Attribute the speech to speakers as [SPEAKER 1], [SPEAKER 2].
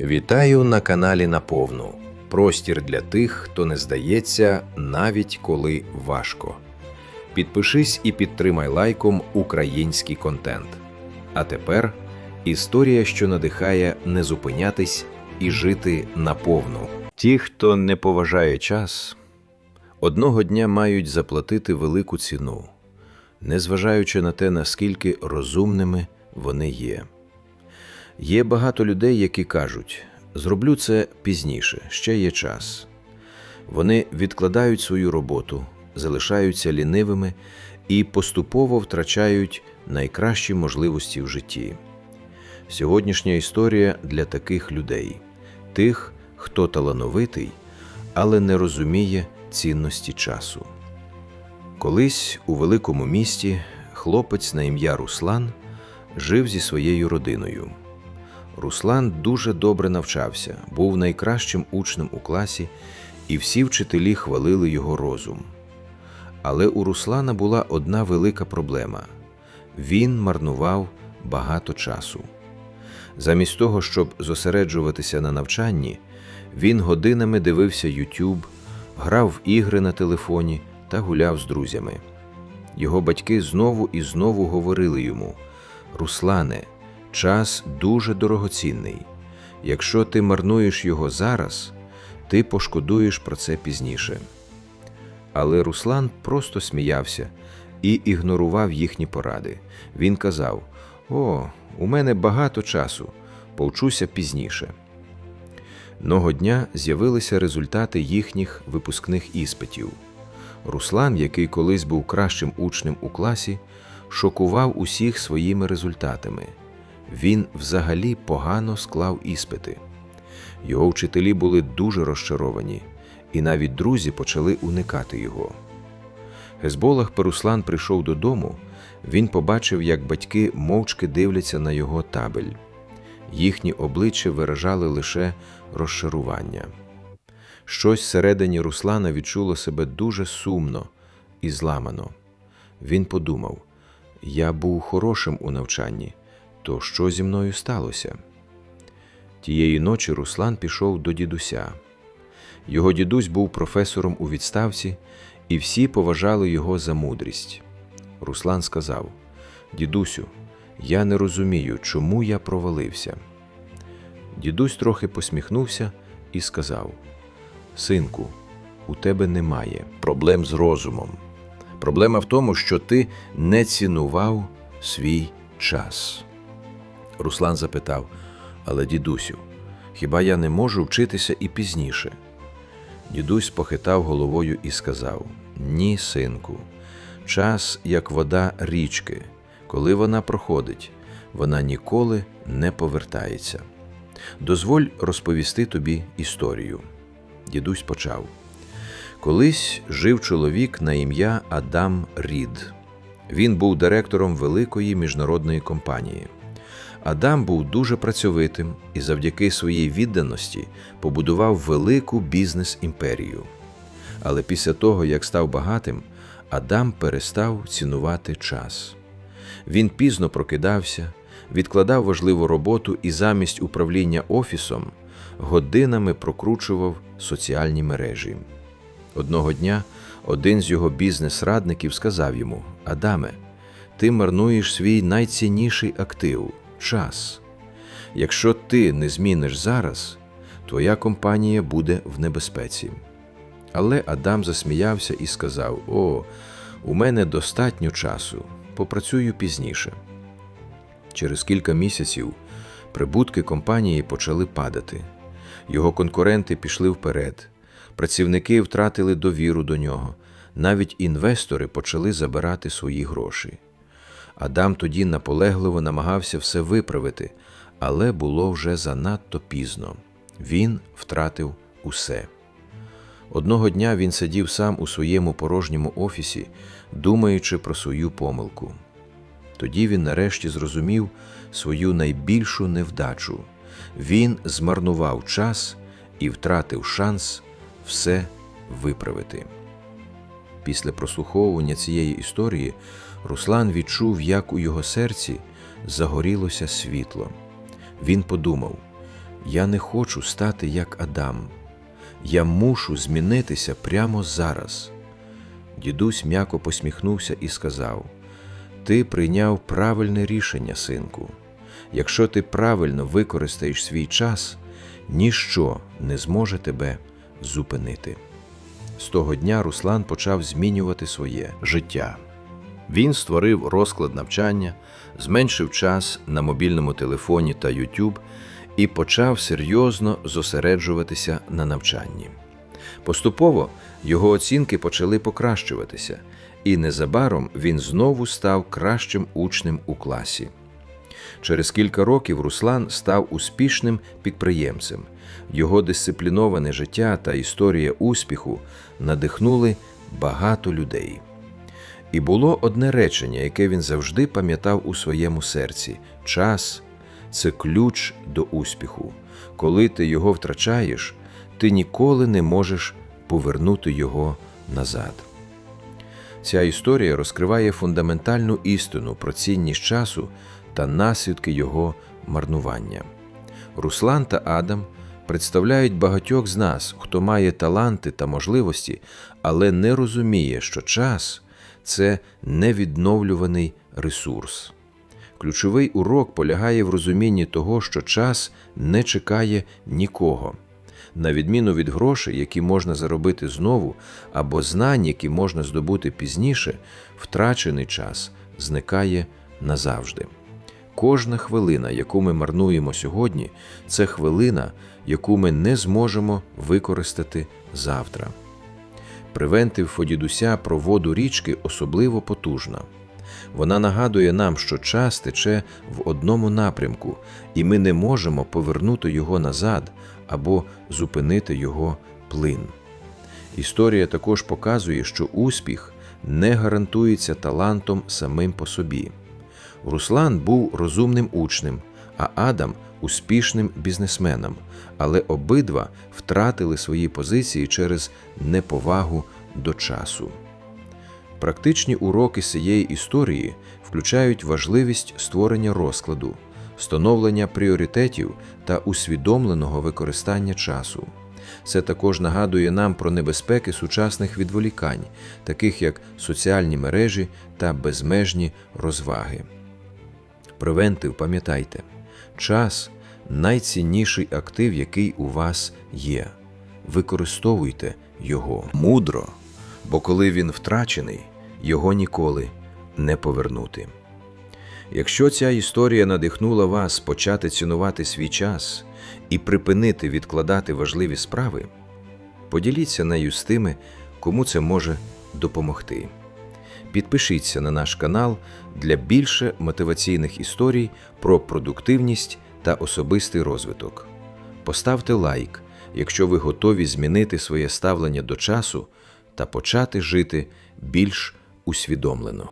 [SPEAKER 1] Вітаю на каналі Наповну. Простір для тих, хто не здається, навіть коли важко. Підпишись і підтримай лайком український контент. А тепер історія, що надихає не зупинятись і жити наповну. Ті, хто не поважає час, одного дня мають заплатити велику ціну, незважаючи на те, наскільки розумними вони є. Є багато людей, які кажуть: зроблю це пізніше, ще є час. Вони відкладають свою роботу, залишаються лінивими і поступово втрачають найкращі можливості в житті. Сьогоднішня історія для таких людей, тих, хто талановитий, але не розуміє цінності часу. Колись у великому місті хлопець на ім'я Руслан жив зі своєю родиною. Руслан дуже добре навчався, був найкращим учнем у класі, і всі вчителі хвалили його розум. Але у Руслана була одна велика проблема він марнував багато часу. Замість того, щоб зосереджуватися на навчанні, він годинами дивився YouTube, грав в ігри на телефоні та гуляв з друзями. Його батьки знову і знову говорили йому: Руслане, час дуже дорогоцінний. Якщо ти марнуєш його зараз, ти пошкодуєш про це пізніше. Але Руслан просто сміявся і ігнорував їхні поради. Він казав: О, у мене багато часу, повчуся пізніше. Ного дня з'явилися результати їхніх випускних іспитів. Руслан, який колись був кращим учнем у класі, шокував усіх своїми результатами. Він взагалі погано склав іспити. Його вчителі були дуже розчаровані, і навіть друзі почали уникати його. Гезболах Перуслан прийшов додому, він побачив, як батьки мовчки дивляться на його табель. Їхні обличчя виражали лише розчарування. Щось всередині Руслана відчуло себе дуже сумно і зламано. Він подумав: я був хорошим у навчанні, то що зі мною сталося? Тієї ночі Руслан пішов до дідуся. Його дідусь був професором у відставці, і всі поважали його за мудрість. Руслан сказав: Дідусю, я не розумію, чому я провалився. Дідусь трохи посміхнувся і сказав: Синку, у тебе немає проблем з розумом. Проблема в тому, що ти не цінував свій час. Руслан запитав: Але, дідусю, хіба я не можу вчитися і пізніше? Дідусь похитав головою і сказав: Ні, синку, час, як вода річки, коли вона проходить, вона ніколи не повертається. Дозволь розповісти тобі історію. Дідусь почав. Колись жив чоловік на ім'я Адам Рід. Він був директором великої міжнародної компанії. Адам був дуже працьовитим і завдяки своїй відданості побудував велику бізнес-імперію. Але після того, як став багатим, Адам перестав цінувати час. Він пізно прокидався, відкладав важливу роботу і замість управління офісом годинами прокручував соціальні мережі. Одного дня один з його бізнес-радників сказав йому: Адаме, ти марнуєш свій найцінніший актив час. Якщо ти не зміниш зараз, твоя компанія буде в небезпеці. Але Адам засміявся і сказав: О, у мене достатньо часу, попрацюю пізніше. Через кілька місяців прибутки компанії почали падати. Його конкуренти пішли вперед, працівники втратили довіру до нього, навіть інвестори почали забирати свої гроші. Адам тоді наполегливо намагався все виправити, але було вже занадто пізно. Він втратив усе. Одного дня він сидів сам у своєму порожньому офісі, думаючи про свою помилку. Тоді він нарешті зрозумів свою найбільшу невдачу. Він змарнував час і втратив шанс все виправити. Після прослуховування цієї історії Руслан відчув, як у його серці загорілося світло. Він подумав: Я не хочу стати як Адам. Я мушу змінитися прямо зараз. Дідусь м'яко посміхнувся і сказав: Ти прийняв правильне рішення, синку. Якщо ти правильно використаєш свій час, ніщо не зможе тебе зупинити. З того дня Руслан почав змінювати своє життя. Він створив розклад навчання, зменшив час на мобільному телефоні та YouTube і почав серйозно зосереджуватися на навчанні. Поступово його оцінки почали покращуватися, і незабаром він знову став кращим учнем у класі. Через кілька років Руслан став успішним підприємцем. Його дисципліноване життя та історія успіху надихнули багато людей. І було одне речення, яке він завжди пам'ятав у своєму серці: час це ключ до успіху. Коли ти його втрачаєш, ти ніколи не можеш повернути його назад. Ця історія розкриває фундаментальну істину про цінність часу та наслідки його марнування. Руслан та Адам представляють багатьох з нас, хто має таланти та можливості, але не розуміє, що час це невідновлюваний ресурс. Ключовий урок полягає в розумінні того, що час не чекає нікого. На відміну від грошей, які можна заробити знову, або знань, які можна здобути пізніше, втрачений час зникає назавжди. Кожна хвилина, яку ми марнуємо сьогодні, це хвилина, яку ми не зможемо використати завтра. Превентив Фодідуся про воду річки особливо потужна. Вона нагадує нам, що час тече в одному напрямку, і ми не можемо повернути його назад або зупинити його плин. Історія також показує, що успіх не гарантується талантом самим по собі. Руслан був розумним учнем, а Адам успішним бізнесменом, але обидва втратили свої позиції через неповагу до часу. Практичні уроки цієї історії включають важливість створення розкладу, встановлення пріоритетів та усвідомленого використання часу. Це також нагадує нам про небезпеки сучасних відволікань, таких як соціальні мережі та безмежні розваги. Превентив, пам'ятайте, час найцінніший актив, який у вас є. Використовуйте його мудро, бо коли він втрачений, його ніколи не повернути. Якщо ця історія надихнула вас почати цінувати свій час і припинити відкладати важливі справи, поділіться нею з тими, кому це може допомогти. Підпишіться на наш канал для більше мотиваційних історій про продуктивність та особистий розвиток. Поставте лайк, якщо ви готові змінити своє ставлення до часу та почати жити більш усвідомлено.